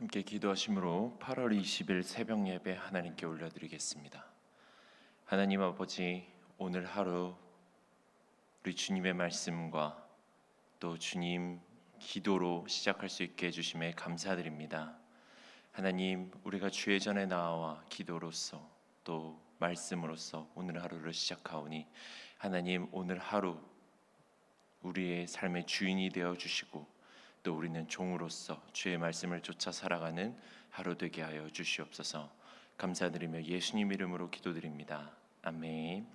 함께 기도하심으로 8월 20일 새벽 예배 하나님께 올려드리겠습니다. 하나님 아버지 오늘 하루 우리 주님의 말씀과 또 주님 기도로 시작할 수 있게 해주심에 감사드립니다. 하나님 우리가 주의 전에 나와 기도로서 또 말씀으로서 오늘 하루를 시작하오니 하나님 오늘 하루 우리의 삶의 주인이 되어 주시고 또 우리는 종으로서 주의 말씀을 쫓아 살아가는 하루 되게 하여 주시옵소서. 감사드리며 예수님 이름으로 기도드립니다. 아멘.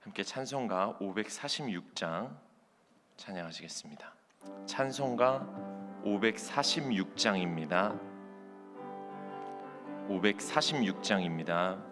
함께 찬송가 546장 찬양하시겠습니다. 찬송가 546장입니다. 546장입니다.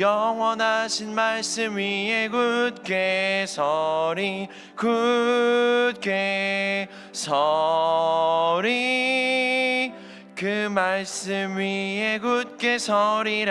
영원하신 말씀 위에 굳게 서리 굳게 서리. 그 말씀 위에 굳게 서리라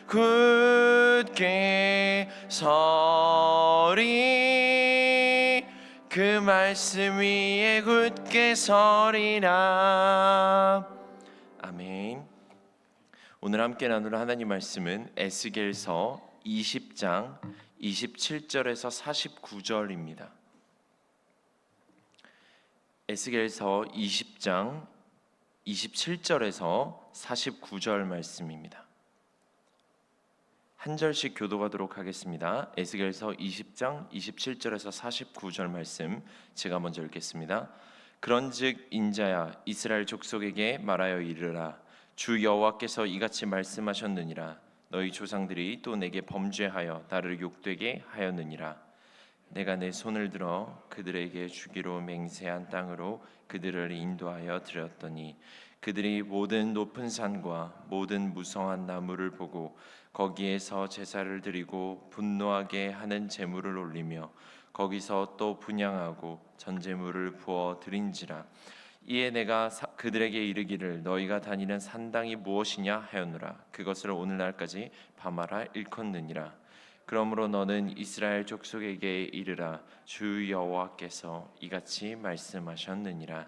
굳게 서리 그 말씀 위에 굳게 서리라 아멘 오늘 함께 나눌 하나님 말씀은 에스겔서 20장 27절에서 49절입니다. 에스겔서 20장 27절에서 49절 말씀입니다. 한 절씩 교도하도록 하겠습니다. 에스겔서 20장 27절에서 49절 말씀 제가 먼저 읽겠습니다. 그런즉 인자야 이스라엘 족속에게 말하여 이르라 주 여호와께서 이같이 말씀하셨느니라 너희 조상들이 또 내게 범죄하여 나를 욕되게 하였느니라 내가 내 손을 들어 그들에게 주기로 맹세한 땅으로 그들을 인도하여 드렸더니 그들이 모든 높은 산과 모든 무성한 나무를 보고 거기에서 제사를 드리고 분노하게 하는 제물을 올리며 거기서 또 분양하고 전제물을 부어 드린지라. 이에 내가 사- 그들에게 이르기를 너희가 다니는 산당이 무엇이냐 하였노라. 그것을 오늘날까지 밤하라 일컫느니라. 그러므로 너는 이스라엘 족속에게 이르라. 주 여호와께서 이같이 말씀하셨느니라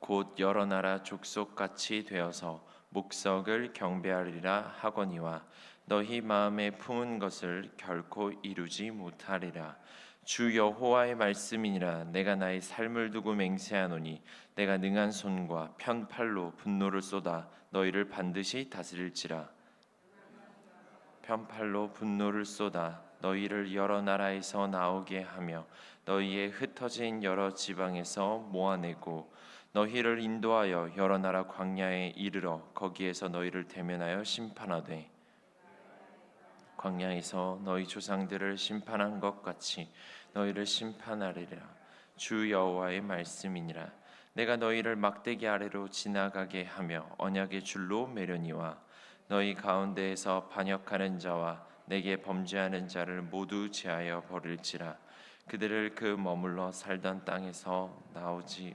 곧 여러 나라 족속 같이 되어서 목석을 경배하리라 하거니와 너희 마음에 품은 것을 결코 이루지 못하리라. 주 여호와의 말씀이니라. 내가 나의 삶을 두고 맹세하노니 내가 능한 손과 편팔로 분노를 쏟아 너희를 반드시 다스릴지라. 편팔로 분노를 쏟아 너희를 여러 나라에서 나오게 하며 너희의 흩어진 여러 지방에서 모아내고 너희를 인도하여 여러 나라 광야에 이르러 거기에서 너희를 대면하여 심판하되 광야에서 너희 조상들을 심판한 것 같이 너희를 심판하리라. 주 여호와의 말씀이니라. 내가 너희를 막대기 아래로 지나가게 하며 언약의 줄로 매려니와 너희 가운데에서 반역하는 자와 내게 범죄하는 자를 모두 제하여 버릴지라. 그들을 그 머물러 살던 땅에서 나오지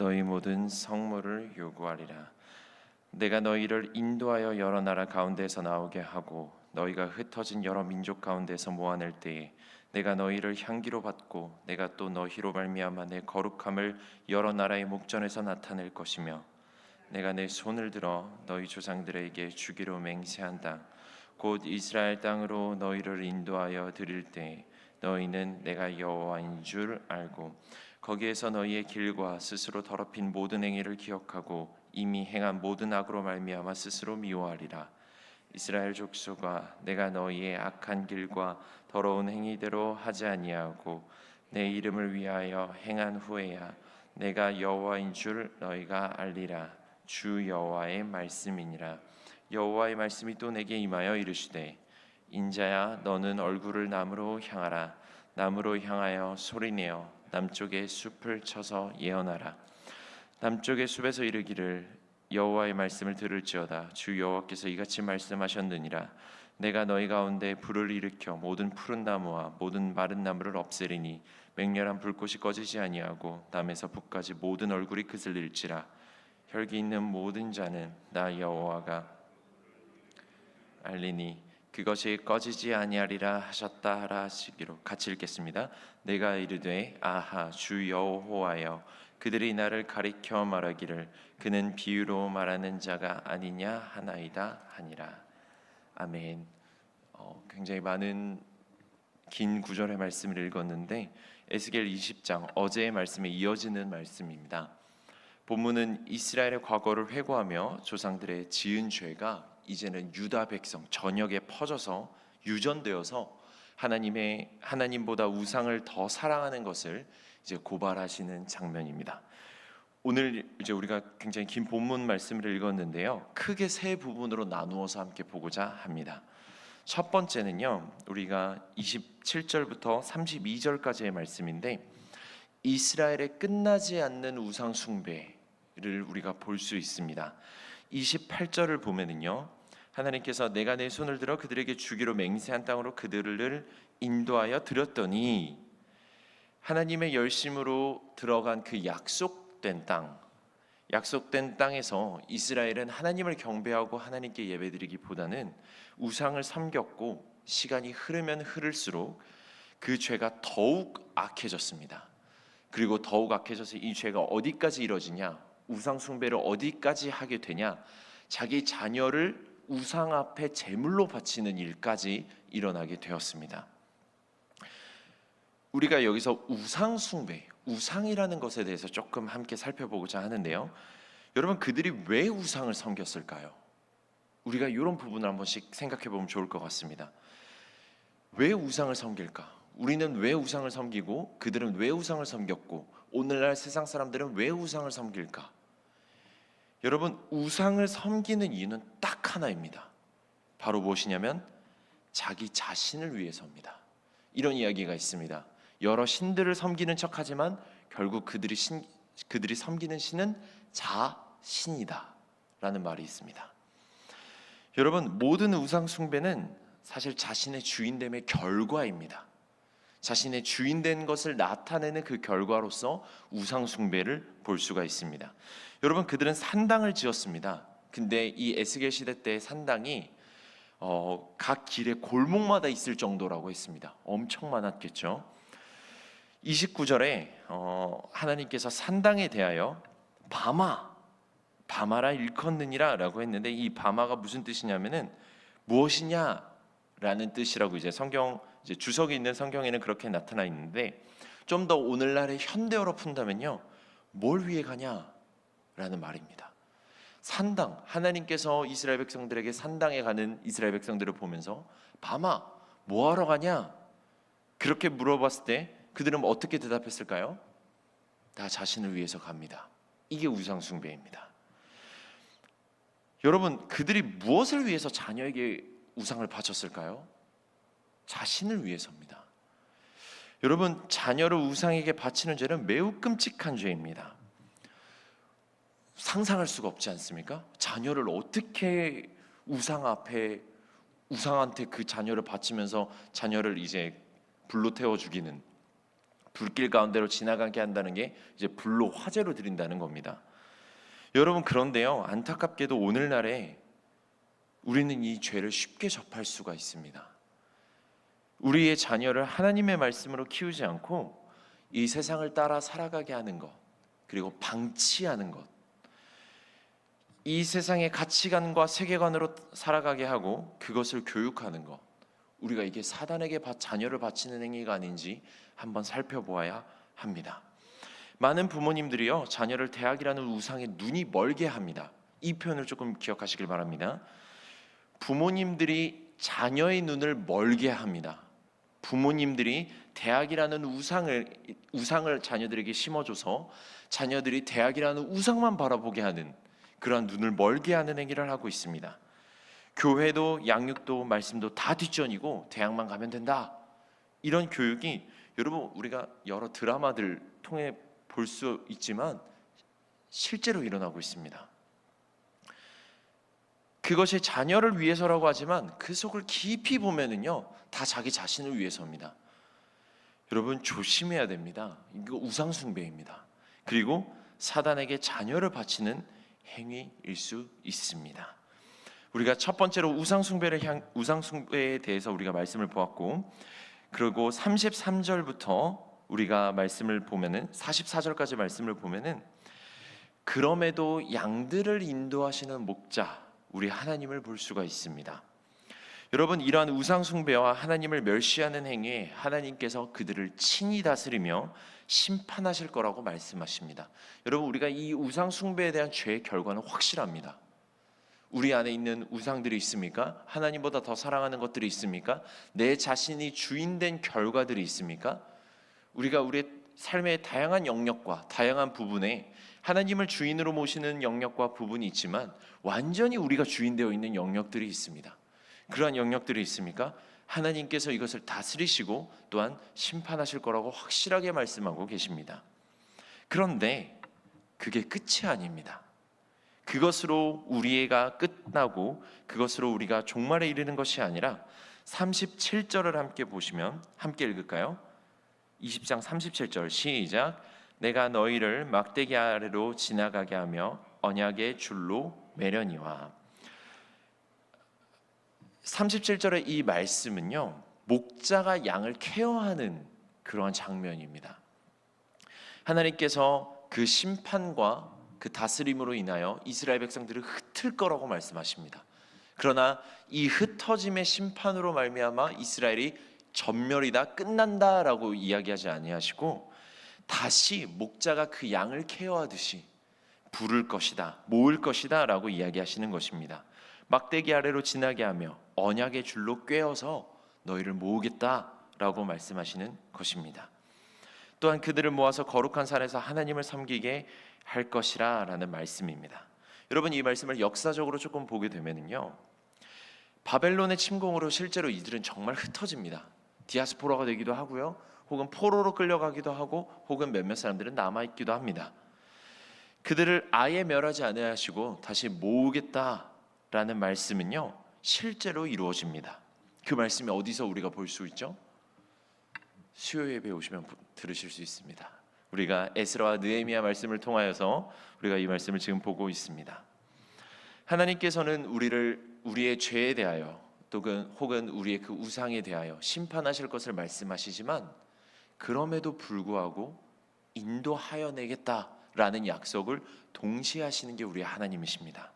너희 모든 성물을 요구하리라. 내가 너희를 인도하여 여러 나라 가운데서 나오게 하고 너희가 흩어진 여러 민족 가운데서 모아낼 때에 내가 너희를 향기로 받고 내가 또 너희로 말미암아 내 거룩함을 여러 나라의 목전에서 나타낼 것이며 내가 내 손을 들어 너희 조상들에게 주기로 맹세한 땅 곧 이스라엘 땅으로 너희를 인도하여 드릴 때 너희는 내가 여호와인 줄 알고 거기에서 너희의 길과 스스로 더럽힌 모든 행위를 기억하고 이미 행한 모든 악으로 말미암아 스스로 미워하리라. 이스라엘 족속아 내가 너희의 악한 길과 더러운 행위대로 하지 아니하고 내 이름을 위하여 행한 후에야 내가 여호와인 줄 너희가 알리라. 주 여호와의 말씀이니라. 여호와의 말씀이 또 내게 임하여 이르시되 인자야 너는 얼굴을 남으로 향하라. 남으로 향하여 소리내어 남쪽의 숲을 쳐서 예언하라. 남쪽의 숲에서 이르기를 여호와의 말씀을 들을지어다. 주 여호와께서 이같이 말씀하셨느니라. 내가 너희 가운데 불을 일으켜 모든 푸른 나무와 모든 마른 나무를 없애리니 맹렬한 불꽃이 꺼지지 아니하고 남에서 북까지 모든 얼굴이 그슬릴지라. 혈기 있는 모든 자는 나 여호와가 알리니 그것이 꺼지지 아니하리라 하셨다 하라 하시기로 같이 읽겠습니다. 내가 이르되 아하 주 여호와여 그들이 나를 가리켜 말하기를 그는 비유로 말하는 자가 아니냐 하나이다 하니라. 아멘. 어, 굉장히 많은 긴 구절의 말씀을 읽었는데 에스겔 20장 어제의 말씀에 이어지는 말씀입니다. 본문은 이스라엘의 과거를 회고하며 조상들의 지은 죄가 이제는 유다 백성 전역에 퍼져서 유전되어서 하나님의 하나님보다 우상을 더 사랑하는 것을 이제 고발하시는 장면입니다. 오늘 이제 우리가 굉장히 긴 본문 말씀을 읽었는데요. 크게 세 부분으로 나누어서 함께 보고자 합니다. 첫 번째는요. 우리가 27절부터 32절까지의 말씀인데 이스라엘의 끝나지 않는 우상 숭배를 우리가 볼 수 있습니다. 28절을 보면은요. 하나님께서 내가 내 손을 들어 그들에게 주기로 맹세한 땅으로 그들을 인도하여 드렸더니 하나님의 열심으로 들어간 그 약속된 땅 약속된 땅에서 이스라엘은 하나님을 경배하고 하나님께 예배드리기보다는 우상을 섬겼고 시간이 흐르면 흐를수록 그 죄가 더욱 악해졌습니다. 그리고 더욱 악해져서 이 죄가 어디까지 이뤄지냐? 우상 숭배를 어디까지 하게 되냐? 자기 자녀를 우상 앞에 제물로 바치는 일까지 일어나게 되었습니다. 우리가 여기서 우상 숭배, 우상이라는 것에 대해서 조금 함께 살펴보고자 하는데요. 여러분 그들이 왜 우상을 섬겼을까요? 우리가 이런 부분을 한 번씩 생각해 보면 좋을 것 같습니다. 왜 우상을 섬길까? 우리는 왜 우상을 섬기고 그들은 왜 우상을 섬겼고 오늘날 세상 사람들은 왜 우상을 섬길까? 여러분 우상을 섬기는 이유는 딱 하나입니다. 바로 무엇이냐면 자기 자신을 위해서입니다. 이런 이야기가 있습니다. 여러 신들을 섬기는 척하지만 결국 그들이 신, 그들이 섬기는 신은 자신이다라는 말이 있습니다. 여러분 모든 우상 숭배는 사실 자신의 주인됨의 결과입니다. 자신의 주인된 것을 나타내는 그 결과로서 우상 숭배를 볼 수가 있습니다. 여러분 그들은 산당을 지었습니다. 근데 이 에스겔 시대 때 산당이 어, 각 길에 골목마다 있을 정도라고 했습니다. 엄청 많았겠죠. 29절에 어, 하나님께서 산당에 대하여 바마 바마라 일컫느니라라고 했는데 이 바마가 무슨 뜻이냐면은 무엇이냐라는 뜻이라고 이제 성경 이제 주석이 있는 성경에는 그렇게 나타나 있는데 좀 더 오늘날의 현대어로 푼다면요 뭘 위해 가냐라는 말입니다. 산당 하나님께서 이스라엘 백성들에게 산당에 가는 이스라엘 백성들을 보면서 바마 뭐 하러 가냐 그렇게 물어봤을 때 그들은 어떻게 대답했을까요? 나 자신을 위해서 갑니다. 이게 우상 숭배입니다. 여러분 그들이 무엇을 위해서 자녀에게 우상을 바쳤을까요? 자신을 위해서입니다. 여러분 자녀를 우상에게 바치는 죄는 매우 끔찍한 죄입니다. 상상할 수가 없지 않습니까? 자녀를 어떻게 우상 앞에 우상한테 그 자녀를 바치면서 자녀를 이제 불로 태워 죽이는 불길 가운데로 지나가게 한다는 게 이제 불로 화재로 드린다는 겁니다. 여러분 그런데요 안타깝게도 오늘날에 우리는 이 죄를 쉽게 접할 수가 있습니다. 우리의 자녀를 하나님의 말씀으로 키우지 않고 이 세상을 따라 살아가게 하는 것 그리고 방치하는 것. 이 세상의 가치관과 세계관으로 살아가게 하고 그것을 교육하는 것. 우리가 이게 사단에게 바- 자녀를 바치는 행위가 아닌지 한번 살펴보아야 합니다. 많은 부모님들이요 자녀를 대학이라는 우상에 눈이 멀게 합니다. 이 표현을 조금 기억하시길 바랍니다. 부모님들이 자녀의 눈을 멀게 합니다. 부모님들이 대학이라는 우상을 우상을 자녀들에게 심어줘서 자녀들이 대학이라는 우상만 바라보게 하는 그러한 눈을 멀게 하는 행위를 하고 있습니다. 교회도 양육도 말씀도 다 뒷전이고 대학만 가면 된다. 이런 교육이 여러분 우리가 여러 드라마들 통해 볼 수 있지만 실제로 일어나고 있습니다. 그것이 자녀를 위해서라고 하지만 그 속을 깊이 보면은요 다 자기 자신을 위해서입니다. 여러분 조심해야 됩니다. 이거 우상 숭배입니다. 그리고 사단에게 자녀를 바치는 행위일 수 있습니다. 우리가 첫 번째로 우상 숭배를 향 우상 숭배에 대해서 우리가 말씀을 보았고 그리고 33절부터 우리가 말씀을 보면은 44절까지 말씀을 보면은 그럼에도 양들을 인도하시는 목자 우리 하나님을 볼 수가 있습니다. 여러분 이러한 우상 숭배와 하나님을 멸시하는 행위에 하나님께서 그들을 친히 다스리며 심판하실 거라고 말씀하십니다. 여러분 우리가 이 우상 숭배에 대한 죄의 결과는 확실합니다. 우리 안에 있는 우상들이 있습니까? 하나님보다 더 사랑하는 것들이 있습니까? 내 자신이 주인된 결과들이 있습니까? 우리가 우리의 삶의 다양한 영역과 다양한 부분에 하나님을 주인으로 모시는 영역과 부분이 있지만 완전히 우리가 주인되어 있는 영역들이 있습니다. 그러한 영역들이 있습니까? 하나님께서 이것을 다스리시고 또한 심판하실 거라고 확실하게 말씀하고 계십니다. 그런데 그게 끝이 아닙니다. 그것으로 우리가 끝나고 그것으로 우리가 종말에 이르는 것이 아니라 37절을 함께 보시면 함께 읽을까요? 20장 37절 시작 내가 너희를 막대기 아래로 지나가게 하며 언약의 줄로 매려니와. 37절의 이 말씀은요 목자가 양을 케어하는 그러한 장면입니다. 하나님께서 그 심판과 그 다스림으로 인하여 이스라엘 백성들을 흩을 거라고 말씀하십니다. 그러나 이 흩어짐의 심판으로 말미암아 이스라엘이 전멸이다 끝난다라고 이야기하지 아니하시고 다시 목자가 그 양을 케어하듯이 부를 것이다 모을 것이다 라고 이야기하시는 것입니다. 막대기 아래로 지나게 하며 언약의 줄로 꿰어서 너희를 모으겠다 라고 말씀하시는 것입니다. 또한 그들을 모아서 거룩한 산에서 하나님을 섬기게 할 것이라 라는 말씀입니다. 여러분 이 말씀을 역사적으로 조금 보게 되면은요. 바벨론의 침공으로 실제로 이들은 정말 흩어집니다. 디아스포라가 되기도 하고요. 혹은 포로로 끌려가기도 하고 혹은 몇몇 사람들은 남아 있기도 합니다. 그들을 아예 멸하지 아니하시고 다시 모으겠다라는 말씀은요. 실제로 이루어집니다. 그 말씀이 어디서 우리가 볼 수 있죠? 수요 예배 오시면 부- 들으실 수 있습니다. 우리가 에스라와 느헤미야 말씀을 통하여서 우리가 이 말씀을 지금 보고 있습니다. 하나님께서는 우리를 우리의 죄에 대하여 또는 혹은 우리의 그 우상에 대하여 심판하실 것을 말씀하시지만 그럼에도 불구하고 인도하여 내겠다라는 약속을 동시에 하시는 게 우리 하나님이십니다.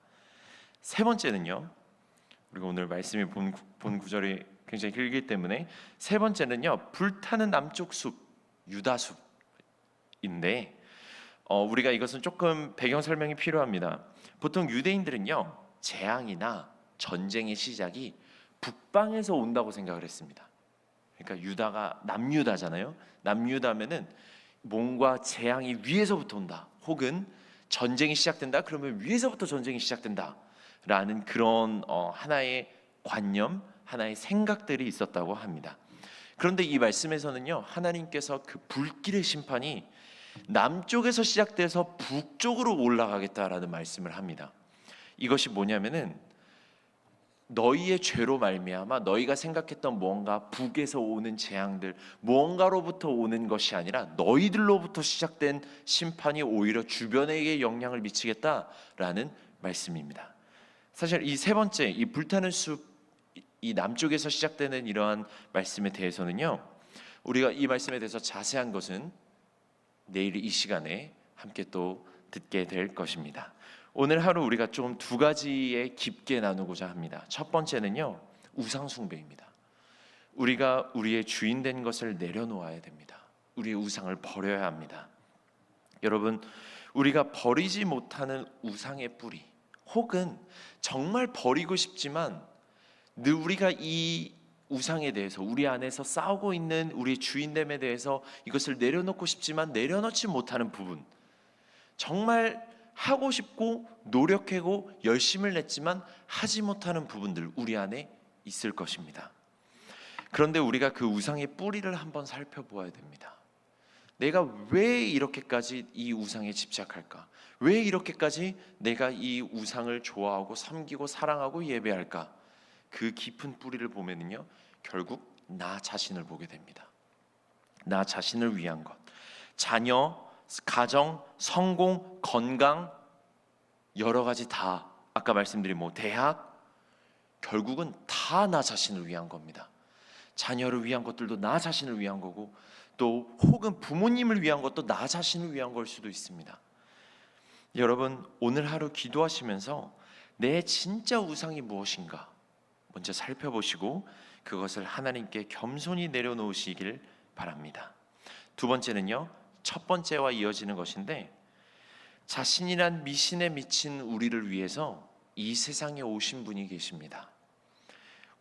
세 번째는요. 우리가 오늘 말씀이 본, 구- 본 구절이 굉장히 길기 때문에 세 번째는요. 불타는 남쪽 숲 유다 숲인데 어, 우리가 이것은 조금 배경 설명이 필요합니다. 보통 유대인들은요. 재앙이나 전쟁의 시작이 북방에서 온다고 생각을 했습니다. 그러니까 유다가 남유다잖아요. 남유다면은 뭔가 재앙이 위에서부터 온다. 혹은 전쟁이 시작된다. 그러면 위에서부터 전쟁이 시작된다 라는 그런 어, 하나의 관념, 하나의 생각들이 있었다고 합니다. 그런데 이 말씀에서는요. 하나님께서 그 불길의 심판이 남쪽에서 시작돼서 북쪽으로 올라가겠다라는 말씀을 합니다. 이것이 뭐냐면은 너희의 죄로 말미암아 너희가 생각했던 뭔가 북에서 오는 재앙들 무언가로부터 오는 것이 아니라 너희들로부터 시작된 심판이 오히려 주변에게 영향을 미치겠다라는 말씀입니다. 사실 이 세 번째 이 불타는 숲 이 남쪽에서 시작되는 이러한 말씀에 대해서는요. 우리가 이 말씀에 대해서 자세한 것은 내일 이 시간에 함께 또 듣게 될 것입니다. 오늘 하루 우리가 좀 두 가지에 깊게 나누고자 합니다. 첫 번째는요, 우상 숭배입니다. 우리가 우리의 주인 된 것을 내려놓아야 됩니다. 우리의 우상을 버려야 합니다. 여러분, 우리가 버리지 못하는 우상의 뿌리, 혹은 정말 버리고 싶지만 늘 우리가 이 우상에 대해서 우리 안에서 싸우고 있는 우리 주인됨에 대해서 이것을 내려놓고 싶지만 내려놓지 못하는 부분, 정말 하고 싶고 노력하고 열심을 냈지만 하지 못하는 부분들 우리 안에 있을 것입니다. 그런데 우리가 그 우상의 뿌리를 한번 살펴보아야 됩니다. 내가 왜 이렇게까지 이 우상에 집착할까? 왜 이렇게까지 내가 이 우상을 좋아하고 섬기고 사랑하고 예배할까? 그 깊은 뿌리를 보면은요, 결국 나 자신을 보게 됩니다. 나 자신을 위한 것, 자녀, 가정, 성공, 건강 여러 가지 다 아까 말씀드린 뭐 대학 결국은 다 나 자신을 위한 겁니다. 자녀를 위한 것들도 나 자신을 위한 거고 또 혹은 부모님을 위한 것도 나 자신을 위한 걸 수도 있습니다. 여러분 오늘 하루 기도하시면서 내 진짜 우상이 무엇인가 먼저 살펴보시고 그것을 하나님께 겸손히 내려놓으시길 바랍니다. 두 번째는요. 첫 번째와 이어지는 것인데 자신이란 미신에 미친 우리를 위해서 이 세상에 오신 분이 계십니다.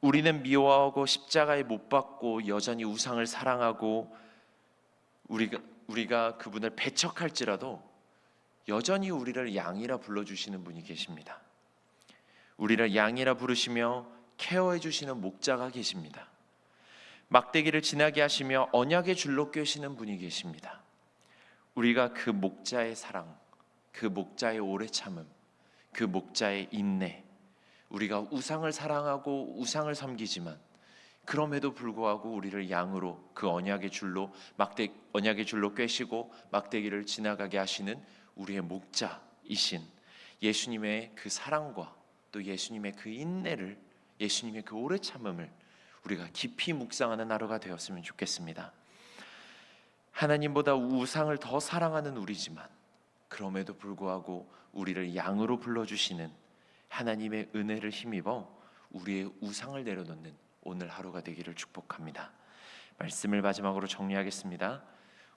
우리는 미워하고 십자가에 못 박고 여전히 우상을 사랑하고 우리가 우리가 그분을 배척할지라도 여전히 우리를 양이라 불러 주시는 분이 계십니다. 우리를 양이라 부르시며 케어해 주시는 목자가 계십니다. 막대기를 지나게 하시며 언약의 줄로 꿰시는 분이 계십니다. 우리가 그 목자의 사랑, 그 목자의 오래 참음, 그 목자의 인내, 우리가 우상을 사랑하고 우상을 섬기지만 그럼에도 불구하고 우리를 양으로 그 언약의 줄로 막대 언약의 줄로 꿰시고 막대기를 지나가게 하시는 우리의 목자이신 예수님의 그 사랑과 또 예수님의 그 인내를 예수님의 그 오래 참음을 우리가 깊이 묵상하는 하루가 되었으면 좋겠습니다. 하나님보다 우상을 더 사랑하는 우리지만 그럼에도 불구하고 우리를 양으로 불러주시는 하나님의 은혜를 힘입어 우리의 우상을 내려놓는 오늘 하루가 되기를 축복합니다. 말씀을 마지막으로 정리하겠습니다.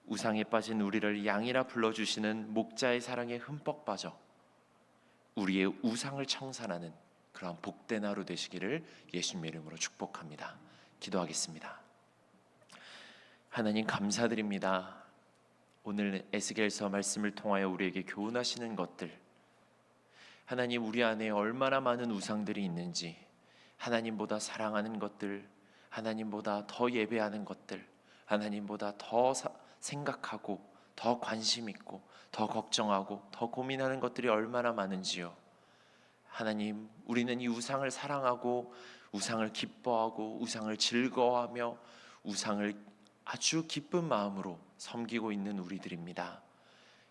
우상에 빠진 우리를 양이라 불러주시는 목자의 사랑에 흠뻑 빠져 우리의 우상을 청산하는 그러한 복된 하루 되시기를 예수님 이름으로 축복합니다. 기도하겠습니다. 하나님 감사드립니다. 오늘 에스겔서 말씀을 통하여 우리에게 교훈하시는 것들 하나님 우리 안에 얼마나 많은 우상들이 있는지 하나님보다 사랑하는 것들 하나님보다 더 예배하는 것들 하나님보다 더 사- 생각하고 더 관심 있고 더 걱정하고 더 고민하는 것들이 얼마나 많은지요. 하나님, 우리는 이 우상을 사랑하고 우상을 기뻐하고 우상을 즐거워하며 우상을 아주 기쁜 마음으로 섬기고 있는 우리들입니다.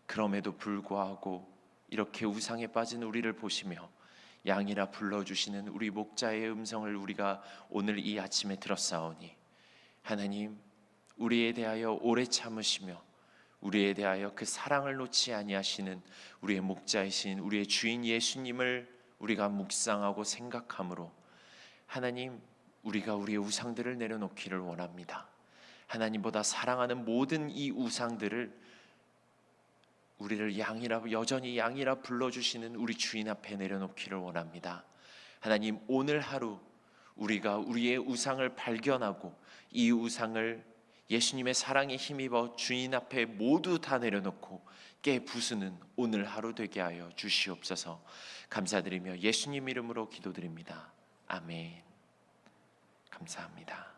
그럼에도 불구하고 이렇게 우상에 빠진 우리를 보시며 양이라 불러주시는 우리 목자의 음성을 우리가 오늘 이 아침에 들었사오니 하나님 우리에 대하여 오래 참으시며 우리에 대하여 그 사랑을 놓지 아니하시는 우리의 목자이신 우리의 주인 예수님을 우리가 묵상하고 생각함으로 하나님 우리가 우리의 우상들을 내려놓기를 원합니다. 하나님보다 사랑하는 모든 이 우상들을 우리를 양이라 여전히 양이라 불러주시는 우리 주인 앞에 내려놓기를 원합니다. 하나님 오늘 하루 우리가 우리의 우상을 발견하고 이 우상을 예수님의 사랑에 힘입어 주인 앞에 모두 다 내려놓고 깨 부수는 오늘 하루 되게 하여 주시옵소서. 감사드리며 예수님 이름으로 기도드립니다. 아멘. 감사합니다.